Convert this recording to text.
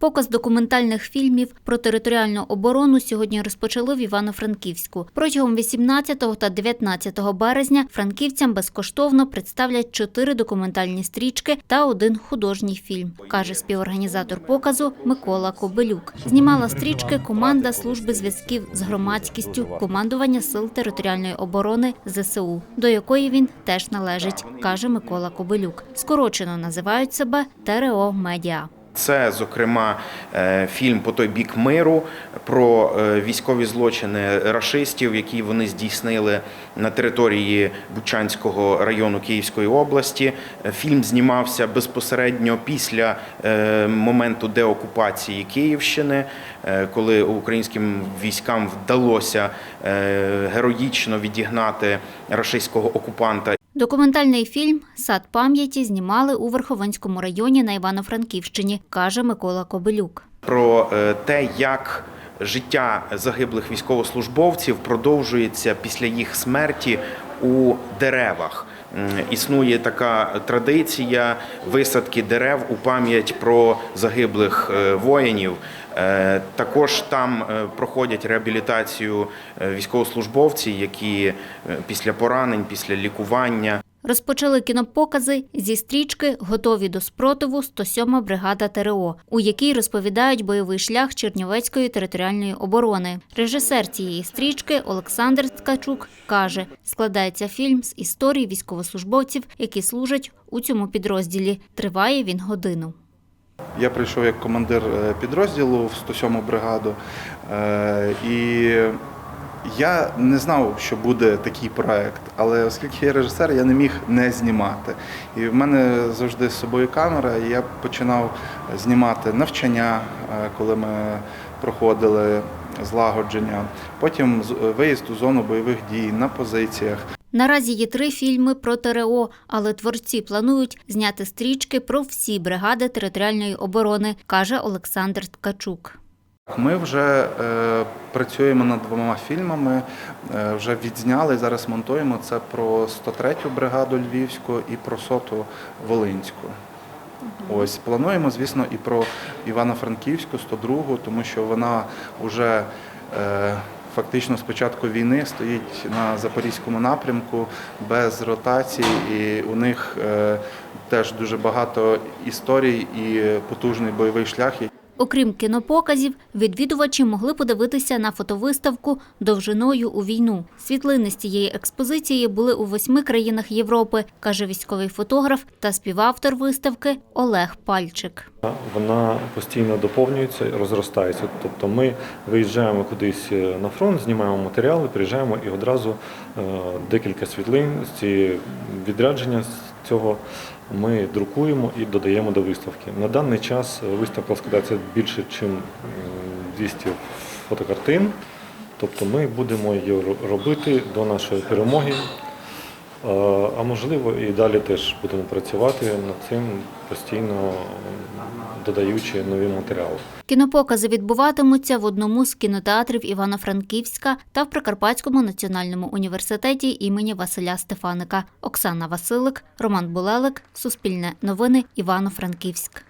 Показ документальних фільмів про територіальну оборону сьогодні розпочали в Івано-Франківську. Протягом 18 та 19 березня франківцям безкоштовно представлять чотири документальні стрічки та один художній фільм, каже співорганізатор показу Микола Кобилюк. Знімала стрічки команда служби зв'язків з громадськістю командування сил територіальної оборони ЗСУ, до якої він теж належить, каже Микола Кобилюк. Скорочено називають себе ТРО Медіа. Це, зокрема, е, фільм по той бік миру про е, військові злочини рашистів, які вони здійснили на території Бучанського району Київської області. Е, Фільм знімався безпосередньо після моменту деокупації Київщини, коли українським військам вдалося героїчно відігнати рашистського окупанта Документальний фільм Сад пам'яті знімали у Верховинському районі на Івано-Франківщині, каже Микола Кобилюк. про е, те, як життя загиблих військовослужбовців продовжується після їх смерті у деревах. Існує така традиція висадки дерев у пам'ять про загиблих е, воїнів. Е, Також там е, проходять реабілітацію військовослужбовці, які після поранень, після лікування Розпочали кінопокази зі стрічки Готові до спротиву 107 бригада ТРО, у якій розповідають бойовий шлях Чернівецької територіальної оборони. Режисер цієї стрічки Олександр Ткачук каже, складається фільм з історії військовослужбовців, які служать у цьому підрозділі. Триває він годину. Я прийшов як командир е, підрозділу в 107 бригаду, е, і я не знав, що буде такий проект, але оскільки я режисер, я не міг не знімати. І в мене завжди з собою камера, і я починав знімати навчання, е, коли ми проходили злагодження, потім з- виїзд у зону бойових дій на позиціях. Наразі є три фільми про ТРО, але творці планують зняти стрічки про всі бригади територіальної оборони, каже Олександр Ткачук. Ми вже е, працюємо над двома фільмами, е, вже відзняли, зараз монтуємо. Це про 103-ю бригаду Львівську і про 100-ту Волинську. Ось плануємо, звісно, і про Івано-Франківську 102-гу, тому що вона вже е, фактично з початку війни стоїть на запорізькому напрямку без ротацій, і у них е, теж дуже багато історій і потужний бойовий шлях. Окрім кінопоказів, відвідувачі могли подивитися на фотовиставку довжиною у війну. Світлини з цієї експозиції були у восьми країнах Європи, каже військовий фотограф та співавтор виставки Олег Пальчик. Вона постійно доповнюється, розростається. Тобто ми виїжджаємо кудись е, на фронт, знімаємо матеріали, приїжджаємо і одразу е, декілька світлин з цієї відрядження з цього ми друкуємо і додаємо до виставки. На даний час виставка складається більше, ніж 200 фотокартин. Тобто ми будемо її робити до нашої перемоги. Е, А можливо, і далі теж будемо працювати над цим, постійно додаючи нові матеріали. Кінопокази відбуватимуться в одному з кінотеатрів Івано-Франківська та в Прикарпатському національному університеті імені Василя Стефаника. Оксана Василик, Роман Булелик, Суспільне новини, Івано-Франківськ.